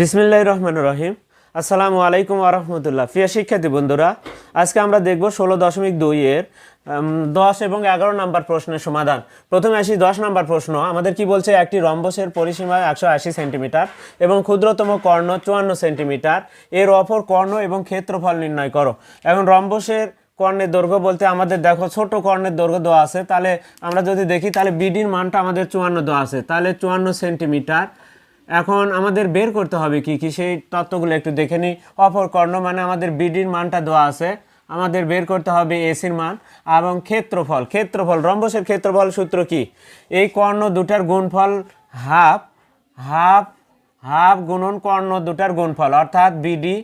বিসমিল্লাহ রহমান রহিম। আসসালামু আলাইকুম আরহামতুল্লাহ প্রিয় শিক্ষার্থী বন্ধুরা, আজকে আমরা দেখব ষোলো দশমিক দুইয়ের দশ এবং এগারো নাম্বার প্রশ্নের সমাধান। প্রথমে আসি দশ নাম্বার প্রশ্ন। আমাদের কি বলছে? একটি রম্বসের পরিসীমা একশো আশি সেন্টিমিটার এবং ক্ষুদ্রতম কর্ণ চুয়ান্ন সেন্টিমিটার। এর অপর কর্ণ এবং ক্ষেত্রফল নির্ণয় করো। এখন রম্বসের কর্ণের দৈর্ঘ্য বলতে আমাদের দেখো, ছোট কর্ণের দৈর্ঘ্য দেওয়া আছে। তাহলে আমরা যদি দেখি, তাহলে বিডির মানটা আমাদের চুয়ান্ন দেওয়া আছে। তাহলে চুয়ান্ন সেন্টিমিটার এখন আমাদের বের করতে হবে কি কি? সেই তত্ত্বগুলো একটু দেখে নিই। অপর কর্ণ মানে আমাদের বিডির মানটা দেওয়া আছে। আমাদের বের করতে হবে এসির মান এবং ক্ষেত্রফল। ক্ষেত্রফল, রম্বসের ক্ষেত্রফল সূত্র কি? এই কর্ণ দুটার গুণফল হাফ হাফ হাফ গুণন কর্ণ দুটার গুণফল, অর্থাৎ বিডি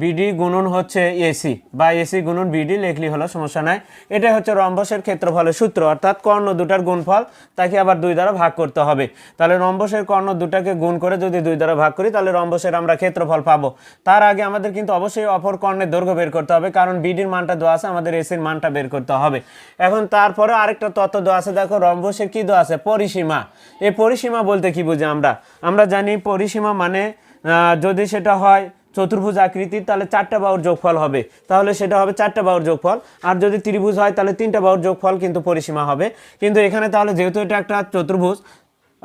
বিডি গুণন হচ্ছে এসি বা এসি গুণন বিডি লেখলি হলো, সমস্যা নাই। এটা হচ্ছে রম্বসের ক্ষেত্রফলের সূত্র। অর্থাৎ কর্ণ দুটার গুণফল, তাকে আবার দুই দ্বারা ভাগ করতে হবে। তাহলে রম্বসের কর্ণ দুটাকে গুণ করে যদি দুই দ্বারা ভাগ করি, তাহলে রম্বসের আমরা ক্ষেত্রফল পাবো। তার আগে আমাদের কিন্তু অবশ্যই অপর কর্ণের দৈর্ঘ্য বের করতে হবে, কারণ বিডির মানটা দেওয়া আছে, আমাদের এসির মানটা বের করতে হবে। এখন তারপরে আরেকটা তত্ত্ব দেওয়া আছে, দেখো রম্বসের কী দেওয়া আছে? পরিসীমা। এই পরিসীমা বলতে কি বুঝি আমরা? আমরা জানি পরিসীমা মানে যদি সেটা হয় চতুর্ভুজ আকৃতির, তাহলে চারটা বাউর যোগফল হবে। তাহলে সেটা হবে চারটা বাউর যোগফল। আর যদি ত্রিভুজ হয়, তাহলে তিনটা বাউর যোগফল কিন্তু পরিসীমা হবে। কিন্তু এখানে তাহলে যেহেতু এটা একটা চতুর্ভুজ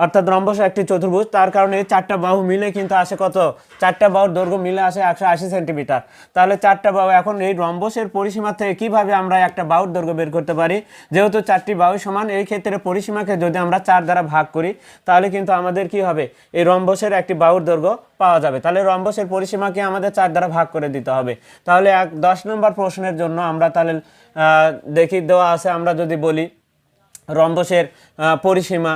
অর্থাৎ রম্বস একটি চতুর্ভুজ, তার কারণে চারটা বাহু মিলে কিন্তু আসে কত? চারটা বাহুর দৈর্ঘ্য মিলে আসে একশো আশি সেন্টিমিটার। তাহলে চারটা বাহু, এখন এই রম্বসের পরিসীমা থেকে কীভাবে আমরা একটা বাহুর দৈর্ঘ্য বের করতে পারি? যেহেতু চারটি বাহু সমান, এই ক্ষেত্রে পরিসীমাকে যদি আমরা চার দ্বারা ভাগ করি, তাহলে কিন্তু আমাদের কি হবে? এই রম্বসের একটি বাহুর দৈর্ঘ্য পাওয়া যাবে। তাহলে রম্বসের পরিসীমাকে আমাদের চার দ্বারা ভাগ করে দিতে হবে। তাহলে এক, দশ নম্বর প্রশ্নের জন্য আমরা তাহলে দেখি, দেওয়া আছে, আমরা যদি বলি রম্বসের পরিসীমা।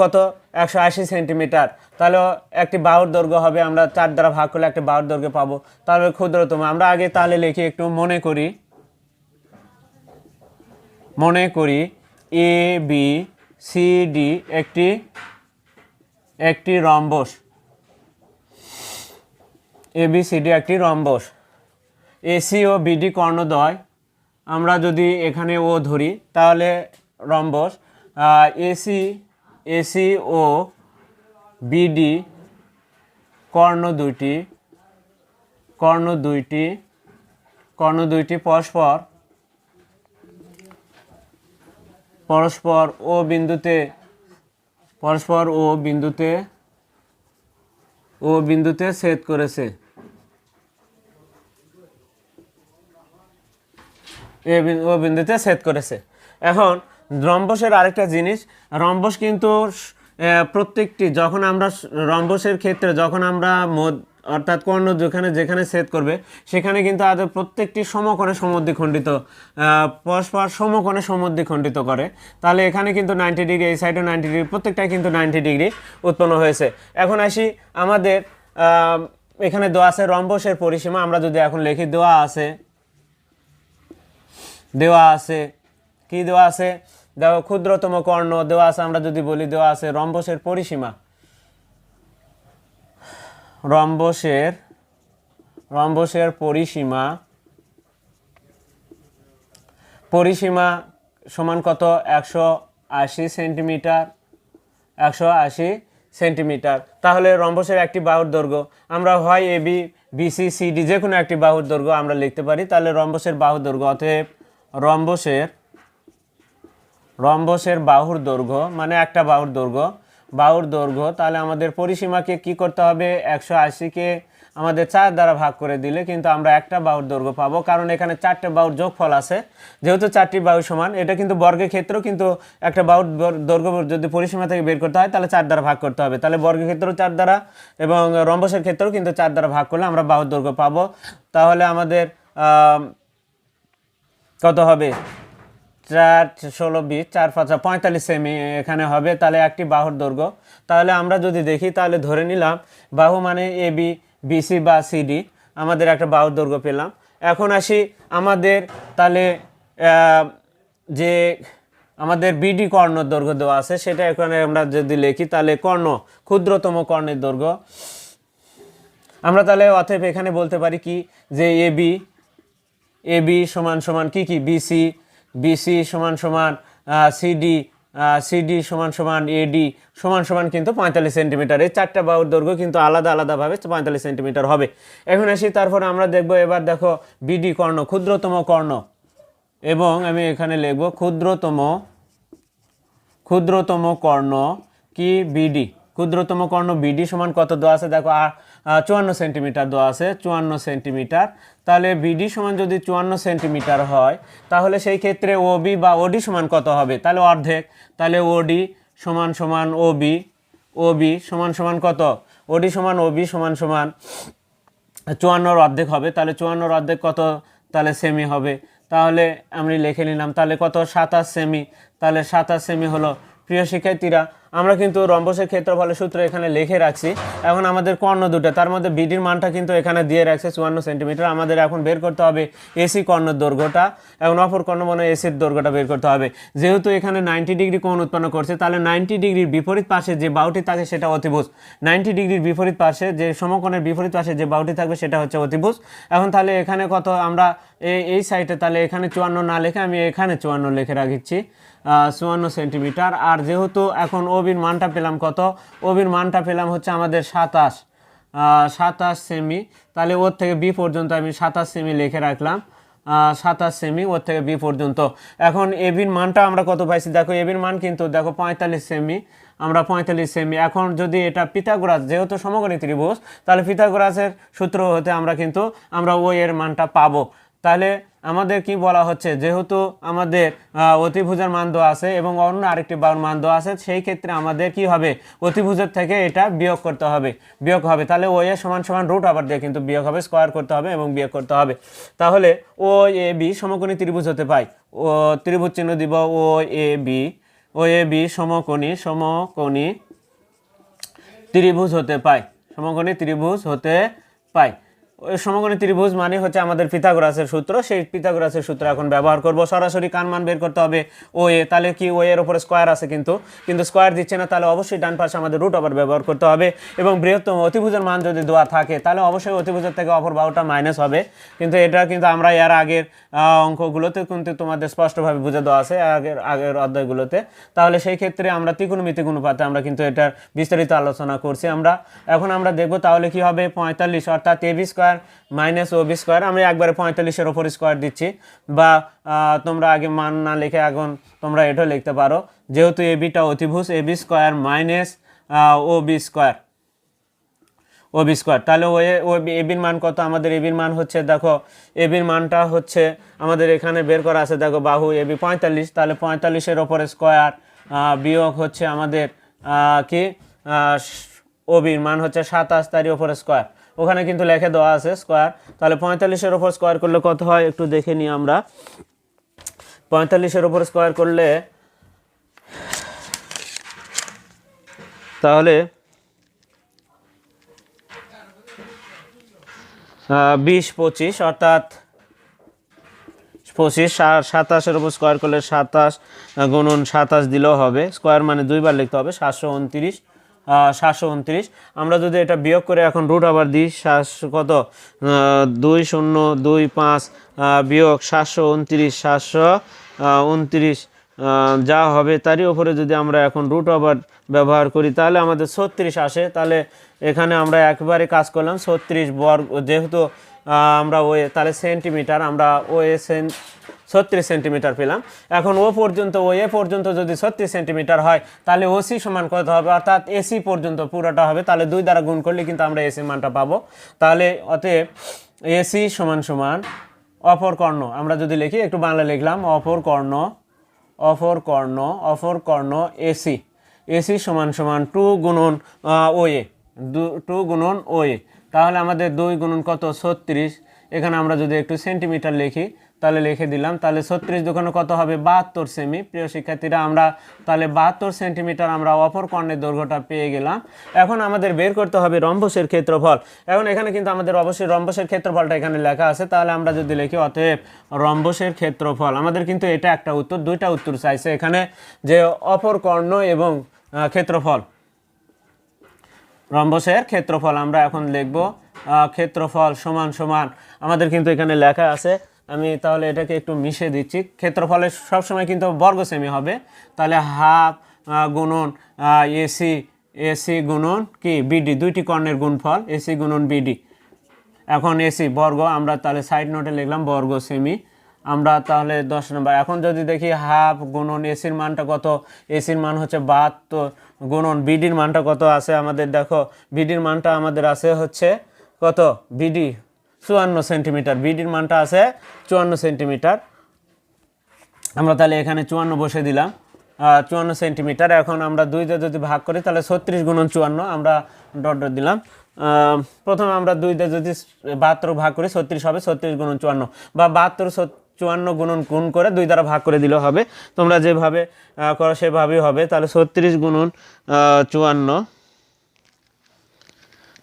কত? একশো আশি সেন্টিমিটার। তাহলে একটি বাহুর দৈর্ঘ্য হবে, আমরা চার দ্বারা ভাগ করলে একটি বাহুর দৈর্ঘ্য পাবো। তাহলে ক্ষুদ্রতম, আমরা আগে তাহলে লিখি, একটু মনে করি। মনে করি এ বি সি ডি একটি একটি rhombus. A B C D একটি রম্বস। এসি ও বিডি কর্ণদ্বয়। আমরা যদি এখানে ও ধরি, তাহলে রম্বস এসি এসি ও বিডি, কর্ণ দুইটি কর্ণ দুইটি কর্ণ দুইটি পরস্পর পরস্পর ও বিন্দুতে, পরস্পর ও বিন্দুতে ও বিন্দুতে ছেদ করেছে। ও বিন্দুতে ছেদ করেছে। এখন রম্বসের আরেকটা জিনিস, রম্বস কিন্তু প্রত্যেকটি, যখন আমরা রম্বসের ক্ষেত্রে যখন আমরা অর্থাৎ কর্ণ যেখানে যেখানে ছেদ করবে, সেখানে কিন্তু আজ প্রত্যেকটি সমকোণে সমদ্বিখণ্ডিত পরস্পর সমকোণে সমদ্বিখণ্ডিত করে। তাহলে এখানে কিন্তু নাইনটি ডিগ্রি এই সাইডে নাইনটি ডিগ্রি প্রত্যেকটাই কিন্তু নাইনটি ডিগ্রি উৎপন্ন হয়েছে। এখন আসি আমাদের এখানে দেওয়া আছে রম্বসের পরিসীমা, আমরা যদি এখন লিখি, দেওয়া আছে দেওয়া আছে, কি দেওয়া আছে? দেখো ক্ষুদ্রতম কর্ণ দেওয়া আছে আমরা যদি বলি দেওয়া আছে রম্বসের পরিসীমা। রম্বসের রম্বসের পরিসীমা পরিসীমা সমান কত? একশো আশি সেন্টিমিটার, একশো আশি সেন্টিমিটার। তাহলে রম্বসের একটি বাহুর দৈর্ঘ্য, আমরা হয় এ, বি বিসি সিডি যে কোনো একটি বাহুর দৈর্ঘ্য আমরা লিখতে পারি। তাহলে রম্বসের বাহুর দৈর্ঘ্য, অতএব রম্বসের রম্বসের বাহুর দৈর্ঘ্য মানে একটা বাহুর দৈর্ঘ্য। বাহুর দৈর্ঘ্য, তাহলে আমাদের পরিসীমাকে কি করতে হবে? একশো আশিকে আমাদের চার দ্বারা ভাগ করে দিলে কিন্তু আমরা একটা বাহুর দৈর্ঘ্য পাবো। কারণ এখানে চারটে বাহুর যোগফল আছে। যেহেতু চারটি বাহু সমান, এটা কিন্তু বর্গের ক্ষেত্রেও কিন্তু একটা বাহুর দৈর্ঘ্য যদি পরিসীমা থেকে বের করতে হয়, তাহলে চার দ্বারা ভাগ করতে হবে। তাহলে বর্গের ক্ষেত্রেও চার দ্বারা এবং রম্বসের ক্ষেত্রেও কিন্তু চার দ্বারা ভাগ করলে আমরা বাহুর দৈর্ঘ্য পাবো। তাহলে আমাদের কত হবে? চার, ষোলো বিশ, চার, পাঁচা পঁয়তাল্লিশ সেমি এখানে হবে, তাহলে একটি বাহুর দৈর্ঘ্য। তাহলে আমরা যদি দেখি, তাহলে ধরে নিলাম, বাহু মানে এ বি বিসি বা সিডি আমাদের একটা বাহুর দৈর্ঘ্য পেলাম। এখন আসি আমাদের, তাহলে যে আমাদের বিডি কর্ণ দৈর্ঘ্য দেওয়া আছে, সেটা এখানে আমরা যদি লিখি, তাহলে কর্ণ, ক্ষুদ্রতম কর্ণের দৈর্ঘ্য। আমরা তাহলে অতএব এখানে বলতে পারি কি, যে এ বি এ বি সমান সমান কি কি বিসি বিসি সমান সমান সিডি সিডি সমান সমান এডি সমান সমান কিন্তু পঁয়তাল্লিশ সেন্টিমিটার এই চারটা বাহুর দৈর্ঘ্য কিন্তু আলাদা আলাদাভাবে পঁয়তাল্লিশ সেন্টিমিটার হবে। এখন আসি, তারপরে আমরা দেখব এবার দেখো বিডি কর্ণ, ক্ষুদ্রতম কর্ণ। এবং আমি এখানে লিখব ক্ষুদ্রতম ক্ষুদ্রতম কর্ণ কি বিডি ক্ষুদ্রতম কর্ণ বিডি সমান কত দেওয়া আছে? দেখো চুয়ান্ন সেন্টিমিটার দেওয়া আছে, চুয়ান্ন সেন্টিমিটার। তাহলে বিডি সমান যদি চুয়ান্ন সেন্টিমিটার হয়, তাহলে সেই ক্ষেত্রে ওবি বা ওডি সমান কত হবে? তাহলে অর্ধেক। তাহলে ওডি সমান সমান ওবি ওবি সমান সমান কত? ওডি সমান ওবি সমান সমান চুয়ান্নর অর্ধেক হবে। তাহলে চুয়ান্নর অর্ধেক কত? তাহলে সেমি হবে। তাহলে আমি লিখে নিলাম, তাহলে কত? সাতাশ সেমি তাহলে সাতাশ সেমি হলো প্রিয় শিক্ষার্থীরা আমরা কিন্তু রম্বসের ক্ষেত্রফলের সূত্র এখানে লিখে রাখছি। এখন আমাদের কর্ণ দুটো, তার মধ্যে বিডির মানটা কিন্তু এখানে দিয়ে রাখছে চুয়ান্ন সেন্টিমিটার। আমাদের এখন বের করতে হবে এসি কর্ণের দৈর্ঘ্যটা এবং অপর কর্ণ মানে এসির দৈর্ঘ্যটা বের করতে হবে। যেহেতু এখানে নাইনটি ডিগ্রি কোণ উৎপন্ন করছে, তাহলে নাইনটি ডিগ্রির বিপরীত পাশে যে বাউটি থাকে সেটা অতিভুজ। নাইনটি ডিগ্রির বিপরীত পাশে যে সমকোণের বিপরীত পাশে যে বাউটি থাকবে সেটা হচ্ছে অতিভুজ। এখন তাহলে এখানে কত আমরা এই সাইডে তাহলে এখানে চুয়ান্ন না লিখে আমি এখানে চুয়ান্ন লিখে রাখিচ্ছি চুয়ান্ন সেন্টিমিটার। আর যেহেতু এখন ওবির মানটা পেলাম কত? ওবির মানটা পেলাম হচ্ছে আমাদের সাতাশ। সাতাশ সেমি তাহলে ওর থেকে বি পর্যন্ত আমি সাতাশ সেমি লিখে রাখলাম। সাতাশ সেমি ওর থেকে বি পর্যন্ত। এখন এবির মানটা আমরা কত পাইছি? দেখো, এবির মান কিন্তু দেখো পঁয়তাল্লিশ সেমি আমরা পঁয়তাল্লিশ সেমি এখন যদি এটা পিথাগোরাস, যেহেতু সমগণী ত্রিভুজ, তাহলে পিথাগোরাসের সূত্র হতে আমরা কিন্তু, আমরা ও এর মানটা পাবো। তাহলে আমাদের কি বলা হচ্ছে? যেহেতু আমাদের অতিভুজের মান দেওয়া আছে এবং অন্য আরেকটি বাউর মান দেওয়া আছে, সেই ক্ষেত্রে আমাদের কি হবে? অতিভুজের থেকে এটা বিয়োগ করতে হবে। বিয়োগ হবে, তাহলে ও এ সমান সমান রুট আবার দিয়ে কিন্তু বিয়োগ হবে স্কোয়ার করতে হবে এবং বিয়োগ করতে হবে। তাহলে ও এ বি সমকোণী ত্রিভুজ হতে পাই। ও, ত্রিভুজ চিহ্ন দিব ও A B. O A B সমকোণী সমকোণী ত্রিভুজ হতে পায় সমকোণী ত্রিভুজ হতে পায় ওই সমকোণী ত্রিভুজ মানে হচ্ছে আমাদের পিথাগোরাসের সূত্র। সেই পিথাগোরাসের সূত্র এখন ব্যবহার করব। সরাসরি কান মান বের করতে হবে ও এ। তাহলে কি ও এর উপরে স্কোয়ার আছে কিন্তু। কিন্তু স্কোয়ার দিচ্ছে না, তাহলে অবশ্যই ডান পাশে আমাদের রুট আবার ব্যবহার করতে হবে এবং বৃহত্তম অতিভুজের মান যদি দেওয়া থাকে, তাহলে অবশ্যই অতিভুজের থেকে অপর বাহুটা মাইনাস হবে। কিন্তু এটা কিন্তু আমরা এর আগের অঙ্কগুলোতে কিন্তু তোমাদের স্পষ্টভাবে বুঝে দেওয়া আছে, আগের আগের অধ্যায়গুলোতে। তাহলে সেই ক্ষেত্রে আমরা ত্রিকোণমিতিক অনুপাতে আমরা কিন্তু এটার বিস্তারিত আলোচনা করছি আমরা। এখন আমরা দেখব তাহলে কি হবে, পঁয়তাল্লিশ অর্থাৎ A B square minus O B square আমি একবারে পঁয়তাল্লিশের ওপর স্কোয়ার দিচ্ছি। বা তোমরা আগে মান না লিখে এখন তোমরা এটাও লিখতে পারো। যেহেতু এ বিটা অতিভুজ A B square minus O B square O B square তাহলে ও ও এবির মান কত? আমাদের এবির মান হচ্ছে, দেখো এবির মানটা হচ্ছে, আমাদের এখানে বের করা আছে, দেখো, বাহু এবি পঁয়তাল্লিশ। তাহলে পঁয়তাল্লিশের ওপরে স্কোয়ার বিয়োগ হচ্ছে আমাদের কি? ওবির মান হচ্ছে সাতাশ, তারই ওপরে স্কোয়ার ওখানে কিন্তু লেখে দেওয়া আছে স্কোয়ার তাহলে পঁয়তাল্লিশের ওপর স্কোয়ার করলে কত হয়? একটু দেখে নিই আমরা। পঁয়তাল্লিশের ওপর স্কোয়ার করলে তাহলে বিশ পঁচিশ, অর্থাৎ পঁচিশ সাতাশের ওপর স্কোয়ার করলে সাতাশ গুণন সাতাশ দিলেও হবে। স্কোয়ার মানে দুইবার লিখতে হবে, সাতশো উনত্রিশ। সাতশো উনত্রিশ। আমরা যদি এটা বিয়োগ করে এখন রুট আবার দিই সাতশো কত? দুই শূন্য দুই পাঁচ বিয়োগ সাতশো উনত্রিশ সাতশো উনত্রিশ। যা হবে তারই ওপরে যদি আমরা এখন রুট আবার ব্যবহার করি, তাহলে আমাদের ছত্রিশ আসে। তাহলে এখানে আমরা একবারে কাজ করলাম, ছত্রিশ বর্গ, যেহেতু আমরা ওয়ে, তাহলে সেন্টিমিটার আমরা ওয়ে সেন ছত্রিশ সেন্টিমিটার পেলাম। এখন ও পর্যন্ত ও এ পর্যন্ত যদি ছত্রিশ সেন্টিমিটার হয়, তাহলে ওসি সমান কত হবে? অর্থাৎ এসি পর্যন্ত পুরোটা হবে। তাহলে দুই দ্বারা গুণ করলে কিন্তু আমরা এসি মানটা পাবো। তাহলে অতএব এসি সমান সমান অপর কর্ণ। আমরা যদি লিখি, একটু বাংলা লিখলাম, অপর কর্ণ অপর কর্ণ, অফর কর্ণ, এসি। এসি সমান সমান টু গুণন ও এ টু গুণন ও এ তাহলে আমাদের দুই গুণন কত? ছত্রিশ। এখানে আমরা যদি একটু সেন্টিমিটার লিখি তাহলে লিখে দিলাম। তাহলে ছত্রিশ দোকানে কত হবে? বাহাত্তর সেমি। প্রিয় শিক্ষার্থীরা, আমরা তাহলে বাহাত্তর সেন্টিমিটার আমরা অপর কর্ণের দৈর্ঘ্যটা পেয়ে গেলাম। এখন আমাদের বের করতে হবে রম্বসের ক্ষেত্রফল। এখন এখানে কিন্তু আমাদের অবশ্যই রম্বসের ক্ষেত্রফলটা এখানে লেখা আছে। তাহলে আমরা যদি লিখি, অতএব রম্বসের ক্ষেত্রফল, আমাদের কিন্তু এটা একটা উত্তর, দুইটা উত্তর চাইছে এখানে যে অপর কর্ণ এবং ক্ষেত্রফল। রম্বসের ক্ষেত্রফল আমরা এখন লিখব ক্ষেত্রফল সমান সমান। আমাদের কিন্তু এখানে লেখা আছে আমি তাহলে এটাকে একটু মিশে দিচ্ছি। ক্ষেত্রফলের সবসময় কিন্তু বর্গ সেমি হবে। তাহলে হাফ গুণন এসি এসি গুণন কি? বিডি, দুইটি কর্ণের গুণফল, এসি গুণন বিডি। এখন এসি, বর্গ, আমরা তাহলে সাইড নোটে লিখলাম বর্গ সেমি আমরা তাহলে দশ নম্বর, এখন যদি দেখি হাফ গুণন এসির মানটা কত? এসির মান হচ্ছে বাহাত্তর, গুণন বিডির মানটা কত আছে? আমাদের দেখো, বিডির মানটা আমাদের আছে হচ্ছে কত? বিডি চুয়ান্ন সেন্টিমিটার বিডির মানটা আছে চুয়ান্ন সেন্টিমিটার। আমরা তাহলে এখানে চুয়ান্ন বসে দিলাম। চুয়ান্ন সেন্টিমিটার, এখন আমরা দুই দিয়ে যদি ভাগ করি, তাহলে ছত্রিশ গুণন চুয়ান্ন আমরা ডট ডট দিলাম। প্রথমে আমরা দুই দিয়ে যদি বাহাত্তর ভাগ করি, ছত্রিশ হবে, ছত্রিশ গুণন চুয়ান্ন। বা বাহাত্তর চুয়ান্ন গুণন গুণ করে দুই দ্বারা ভাগ করে দিলেও হবে। তোমরা যেভাবে করো সেভাবেই হবে। তাহলে ছত্রিশ গুণন চুয়ান্ন,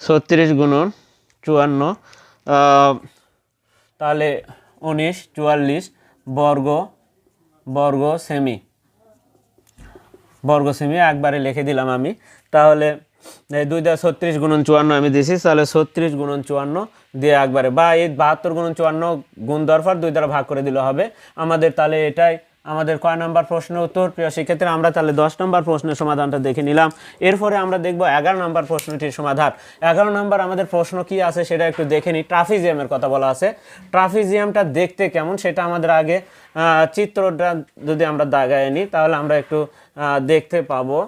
ছত্রিশ গুণন চুয়ান্ন তাহলে উনিশ, চুয়াল্লিশ, বর্গ বর্গ সেমি। বর্গ সেমি, একবারে লিখে দিলাম আমি। তাহলে এই দুই দেওয়া ছত্রিশ গুণন চুয়ান্ন আমি দিয়েছি তাহলে ছত্রিশ গুণন চুয়ান্ন দিয়ে একবারে। বা এই বাহাত্তর গুণন চুয়ান্ন গুণ দরফার দুই দ্বারা ভাগ করে দিলে হবে। আমাদের তাহলে এটাই আমাদের কয় নম্বর প্রশ্ন উত্তর? প্রিয় শিক্ষার্থীরা, আমরা তাহলে দশ নম্বর প্রশ্নের সমাধানটা দেখে নিলাম। এরপরে আমরা দেখব এগারো নম্বর প্রশ্নটির সমাধান। এগারো নম্বর আমাদের প্রশ্ন কি আছে সেটা একটু দেখে নিই। ট্রাফিজিয়ামের কথা বলা আছে। ট্রাফিজিয়ামটা দেখতে কেমন? সেটা আমাদের আগে চিত্রটা যদি আমরা দাগায় নিই, তাহলে আমরা একটু দেখতে পাবো।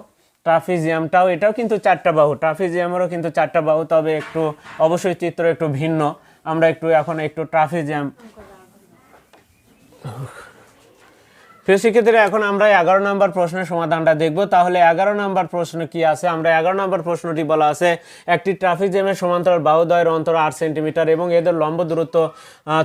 ট্রাফিজিয়ামটাও এটাও কিন্তু চারটা বাহু। ট্রাফিজিয়ামেরও কিন্তু চারটা বাহু, তবে একটু, অবশ্যই চিত্র একটু ভিন্ন। আমরা একটু এখন একটু ট্রাফিজিয়াম প্রিয় শিক্ষার্থীরা এখন আমরা এগারো নম্বর প্রশ্নের সমাধানটা দেখব। তাহলে এগারো নম্বর প্রশ্ন কি আছে? আমরা এগারো নম্বর প্রশ্নটি বলা আছে, একটি ট্রাফিক জ্যামের সমান্তরাল বাহুদয়ের অন্তর আট সেন্টিমিটার এবং এদের লম্ব দূরত্ব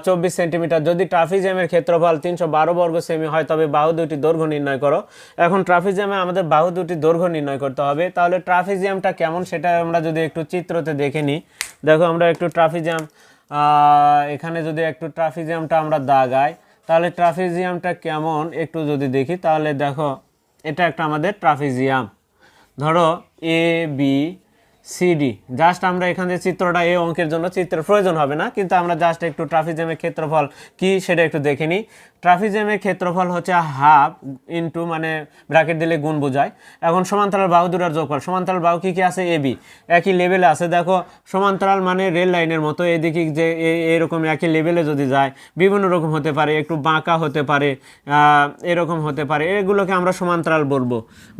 চব্বিশ সেন্টিমিটার যদি ট্রাফিক জ্যামের ক্ষেত্রফল তিনশো বারো বর্গ সেমি হয়, তবে বাহু দুটি দৈর্ঘ্য নির্ণয় করো। এখন ট্রাফিক জ্যামে আমাদের বাহু দুটি দৈর্ঘ্য নির্ণয় করতে হবে। তাহলে ট্রাফিক জ্যামটা কেমন সেটা আমরা যদি একটু চিত্রতে দেখে নিই। দেখো আমরা একটু ট্রাফিক জ্যাম এখানে যদি একটু ট্রাফিক জ্যামটা আমরা দাগাই তাহলে ট্রাফিজিয়ামটা কেমন একটু যদি দেখি, তাহলে দেখো এটা একটা আমাদের ট্রাফিজিয়াম। ধরো এ বি সিডি জাস্ট আমরা এখানে চিত্রটা এ অঙ্কের জন্য চিত্রের প্রয়োজন হবে না, কিন্তু আমরা জাস্ট একটু ট্রাফিজিয়ামের ক্ষেত্রফল কি সেটা একটু দেখে নিই। ট্রাফিজিয়ামের ক্ষেত্রফল হচ্ছে হাফ ইনটু মানে ব্র্যাকেট দিলে গুণ বোঝায়। এখন সমান্তরাল বাহু দুটার যোগফল, সমান্তরাল বাহু কি কী আছে? এ বি একই লেভেলে আছে, দেখো, সমান্তরাল মানে রেল লাইনের মতো, এদিকে যে এরকম একই লেভেলে যদি যায়, বিভিন্ন রকম হতে পারে, একটু বাঁকা হতে পারে এরকম হতে পারে, এগুলোকে আমরা সমান্তরাল বলব।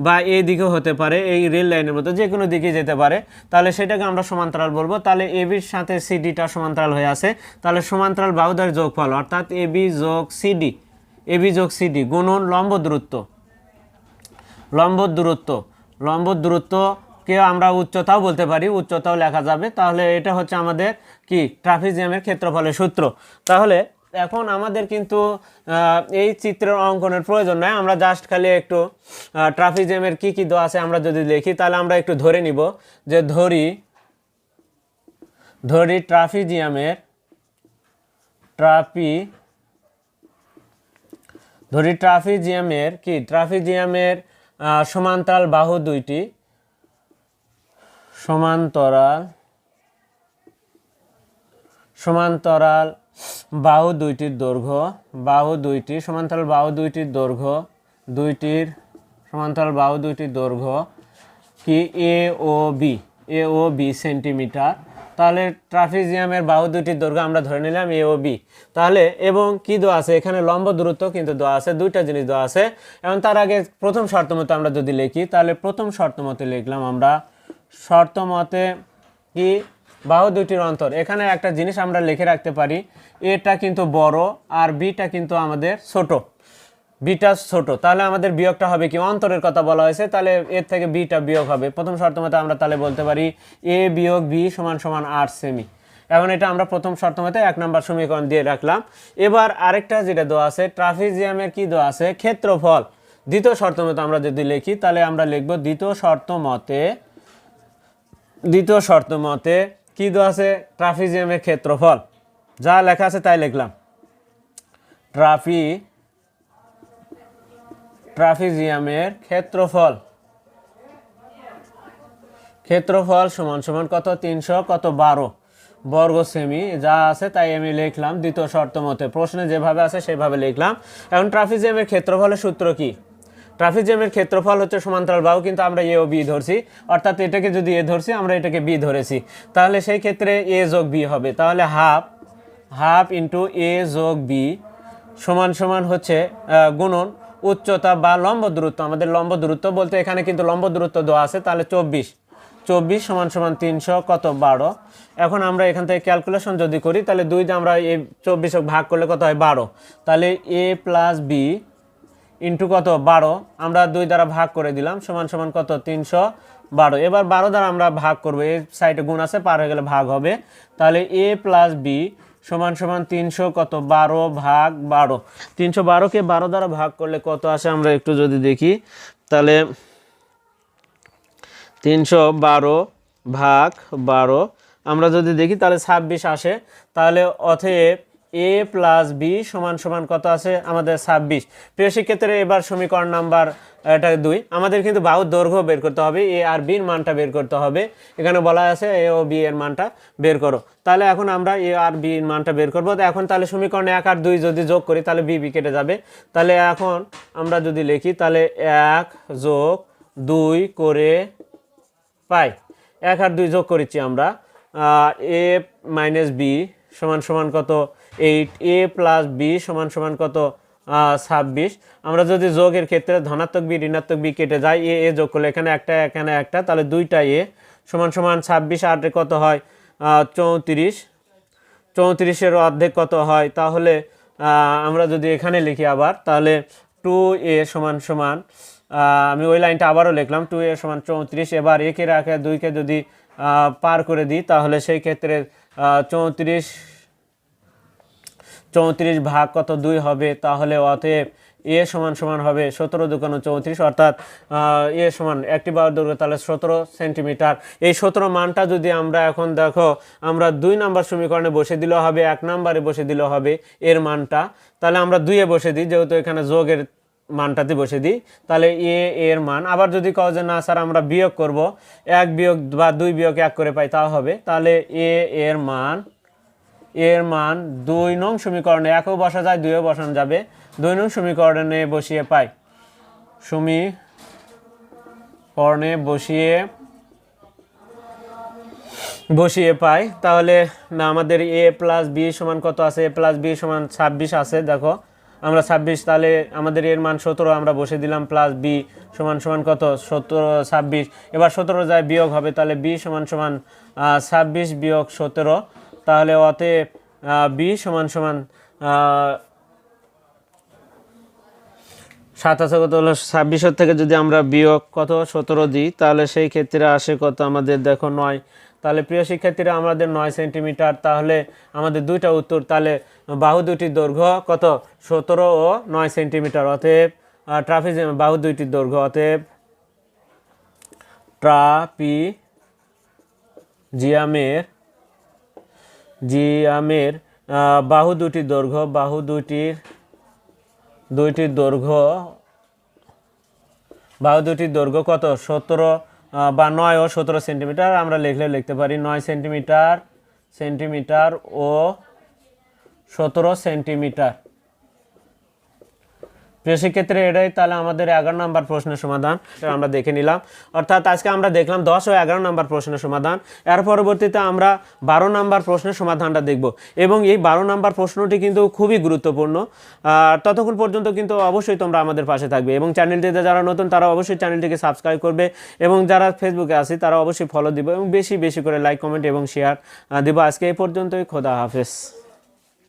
বা এই দিকেও হতে পারে, এই রেল লাইনের মতো যে কোনো দিকে যেতে পারে। তাহলে সেটাকে আমরা সমান্তরাল বলব। তাহলে এবির সাথে সিডিটা সমান্তরাল হয়ে আছে। তাহলে সমান্তরাল বাহুদের যোগফল, অর্থাৎ এবি যোগ সিডি এবি যোগ সিডি গুণন লম্ব দূরত্ব। লম্ব দূরত্ব। লম্ব দূরত্ব কে আমরা উচ্চতাও বলতে পারি, উচ্চতাও লেখা যাবে। তাহলে এটা হচ্ছে আমাদের কি? ট্রাফিজিয়ামের ক্ষেত্রফলের সূত্র। তাহলে এখন আমাদের কিন্তু এই চিত্রের অঙ্কনের প্রয়োজন নয় আমরা জাস্ট খালি একটু ট্রাফিজিয়ামের কী কী দেওয়া আছে আমরা যদি লিখি তাহলে আমরা একটু ধরে নিব যে ধরি ধরি ট্রাফিজিয়ামের ট্রাফি ধরি ট্রাফিজিয়ামের কি? ট্রাফিজিয়ামের আহ, সমান্তরাল বাহু দুইটি সমান্তরাল সমান্তরাল বাহু দুইটির দৈর্ঘ্য, বাহু দুইটি সমান্তরাল বাহু দুইটির দৈর্ঘ্য, দুইটির সমান্তরাল বাহু দুইটির দৈর্ঘ্য কি এ ও বি এ ও বি সেন্টিমিটার। তাহলে ট্রাফিজিয়ামের বাহু দুটির দৈর্ঘ্য আমরা ধরে নিলাম এ ও বি তাহলে এবং কি দেওয়া আছে? এখানে লম্ব দূরত্ব কিন্তু দেওয়া আছে, দুইটা জিনিস দেওয়া আছে। এবং তার আগে প্রথম শর্ত মতে আমরা যদি লিখি, তাহলে প্রথম শর্ত মতে লিখলাম আমরা শর্ত মতে কি বাহু দুটির অন্তর। এখানে একটা জিনিস আমরা লিখে রাখতে পারি এটা কিন্তু বড় আর বিটা কিন্তু আমাদের ছোট। বিটা ছোট। তাহলে আমাদের বিয়োগটা হবে কি? অন্তরের কথা বলা হয়েছে, তাহলে এর থেকে বিটা বিয়োগ হবে। প্রথম শর্ত মতে আমরা তাহলে বলতে পারি এ বিয়োগ বি সমান সমান আট সেমি এখন এটা আমরা প্রথম শর্ত মতে এক নম্বর সমীকরণ দিয়ে রাখলাম। এবার আরেকটা যেটা দেওয়া আছে ট্রাফিজিয়ামের কি দেওয়া আছে? ক্ষেত্রফল। দ্বিতীয় শর্ত মতে আমরা যদি লিখি, তাহলে আমরা লিখব দ্বিতীয় শর্ত মতে দ্বিতীয় শর্ত মতে কি দেওয়া আছে? ট্রাফিজিয়ামের ক্ষেত্রফল। যা লেখা আছে তাই লিখলাম। ট্রাফি, ট্রাফিজিয়ামের ক্ষেত্রফল। ক্ষেত্রফল সমান সমান কত? তিনশো, কত? বারো। বর্গ সেমি, যা আছে তাই আমি লিখলাম। দ্বিতীয় শর্ত মতে প্রশ্নে যেভাবে আছে সেভাবে লিখলাম। এখন ট্রাফিজিয়ামের ক্ষেত্রফলের সূত্র কি? ট্রাফিজিয়ামের ক্ষেত্রফল হচ্ছে সমান্তরাল বাহু, কিন্তু আমরা এ ও বি ধরছি। অর্থাৎ এটাকে যদি এ ধরছি, আমরা এটাকে বি ধরেছি। তাহলে সেই ক্ষেত্রে এ যোগ বি হবে। তাহলে হাফ হাফ ইন্টু এ যোগ বি সমান সমান হচ্ছে গুণন উচ্চতা বা লম্ব দূরত্ব। আমাদের লম্ব দূরত্ব বলতে এখানে কিন্তু লম্ব দূরত্ব দেওয়া আছে, তাহলে চব্বিশ। চব্বিশ সমান সমান তিনশো কত বারো? এখন আমরা এখান থেকে ক্যালকুলেশন যদি করি, তাহলে দুই দিয়ে আমরা এই চব্বিশ ভাগ করলে কত হয়? বারো। তাহলে এ প্লাস বি ইন্টু কত? বারো। আমরা দুই দ্বারা ভাগ করে দিলাম, সমান সমান কত? তিনশো বারো। এবার বারো দ্বারা আমরা ভাগ করব, এই সাইডে গুণ আছে, পার হয়ে গেলে ভাগ হবে। তাহলে এ প্লাস বি সমান সমান তিনশো কত? বারো ভাগ বারো। তিনশো বারোকে বারো দ্বারা ভাগ করলে কত আসে? আমরা একটু যদি দেখি, তাহলে তিনশো বারো ভাগ বারো। আমরা যদি দেখি, তাহলে ছাব্বিশ আসে। তাহলে অতএব এ প্লাস বি সমান সমান কত আছে? আমাদের ছাব্বিশ। প্রিয় শিক্ষার্থীরা, এবার সমীকরণ নাম্বার, এটা দুই। আমাদের কিন্তু বাহুর দৈর্ঘ্য বের করতে হবে। এ আর বির মানটা বের করতে হবে। এখানে বলা আছে এ ও বি এর মানটা বের করো। তাহলে এখন আমরা এ আর বি এর মানটা বের করব। তো এখন তাহলে সমীকরণে এক আর দুই যদি যোগ করি, তাহলে বি বি কেটে যাবে। তাহলে এখন আমরা যদি লিখি, তাহলে এক যোগ দুই করে পাই। এক আর দুই যোগ করেছি আমরা। এ মাইনাস বি সমান সমান কত? এইট এ প্লাস বি সমান সমান কত? ছাব্বিশ। আমরা যদি যোগের ক্ষেত্রে ধনাত্মক বি ঋণাত্মক বি কেটে যাই, এ এ যোগ করলে এখানে একটা এখানে একটা, তাহলে দুইটা এ সমান সমান ছাব্বিশ, আটে কত হয়? চৌত্রিশ। চৌত্রিশের অর্ধেক কত হয়? তাহলে আমরা যদি এখানে লিখি আবার, তাহলে টু এ সমান সমান আমি ওই লাইনটা আবারও লিখলাম টু এ সমান চৌত্রিশ। এবার একে রাখে দুইকে যদি পার করে দিই, তাহলে সেই ক্ষেত্রে চৌত্রিশ চৌত্রিশ ভাগ কত দুই হবে? তাহলে অতএব এ সমান সমান হবে সতেরো দুকানো চৌত্রিশ, অর্থাৎ এ সমান একটি বাহুর দৈর্ঘ্য তাহলে সতেরো সেন্টিমিটার। এই সতেরো মানটা যদি আমরা এখন দেখো, আমরা দুই নাম্বার সমীকরণে বসে দিলেও হবে, এক নাম্বারে বসে দিলেও হবে এর মানটা। তাহলে আমরা দুইয়ে বসে দিই, যেহেতু এখানে যোগের মানটাতে বসে দিই, তাহলে এ এর মান। আবার যদি কও যে না স্যার, আমরা বিয়োগ করব, এক বিয়োগ বা দুই বিয়োগ এক করে পাই, তাও হবে। তাহলে এ এর মান এর মান দুই নং সমীকরণে একও বসা যায়, দুইও বসানো যাবে। দুই নং সমীকরণে বসিয়ে পাই। সমীকরণে বসিয়ে বসিয়ে পাই। তাহলে না, আমাদের এ প্লাস বি সমান কত আছে? এ প্লাস বি সমান ছাব্বিশ আছে, দেখো। আমরা ছাব্বিশ, তাহলে আমাদের এর মান সতেরো, আমরা বসে দিলাম প্লাস বি সমান সমান কত? সতেরো, ছাব্বিশ। এবার সতেরো যায় বিয়োগ হবে, তাহলে বি সমান সমান ছাব্বিশ বিয়োগ সতেরো। তাহলে অতএব বি সমান সমান সাতাশে কত হলো? ছাব্বিশের থেকে যদি আমরা বিয়োগ কত? সতেরো দিই, তাহলে সেই ক্ষেত্রে আসে কত আমাদের? দেখো নয়। তাহলে প্রিয় শিক্ষার্থীরা, আমাদের নয় সেন্টিমিটার, তাহলে আমাদের দুইটা উত্তর, তাহলে বাহু দুটির দৈর্ঘ্য কত? সতেরো ও নয় সেন্টিমিটার। অতএব ট্রাফিক বাহু দুইটির দৈর্ঘ্য। অতএব, ট্রাপি জিয়ামের জিয়ামের বাহু দুটি দৈর্ঘ্য, বাহু দুটির দুইটির দৈর্ঘ্য, বাহু দুটির দৈর্ঘ্য কত? সতেরো বা নয় ও সতেরো সেন্টিমিটার। আমরা লিখলে লিখতে পারি নয় সেন্টিমিটার সেন্টিমিটার ও সতেরো সেন্টিমিটার। প্রিয় শিক্ষার্থী এটাই তাহলে আমাদের এগারো নম্বর প্রশ্নের সমাধান। আমরা দেখে নিলাম। অর্থাৎ আজকে আমরা দেখলাম দশ ও এগারো নম্বর প্রশ্নের সমাধান। এর পরবর্তীতে আমরা বারো নম্বর প্রশ্নের সমাধানটা দেখব। এবং এই বারো নম্বর প্রশ্নটি কিন্তু খুবই গুরুত্বপূর্ণ। আর ততক্ষণ পর্যন্ত কিন্তু অবশ্যই তোমরা আমাদের পাশে থাকবে। এবং চ্যানেলটিতে যারা নতুন, তারা অবশ্যই চ্যানেলটিকে সাবস্ক্রাইব করবে। এবং যারা ফেসবুকে আছে, তারা অবশ্যই ফলো দিবে। এবং বেশি বেশি করে লাইক কমেন্ট এবং শেয়ার দিব। আজকে এই পর্যন্তই। খোদা হাফেজ।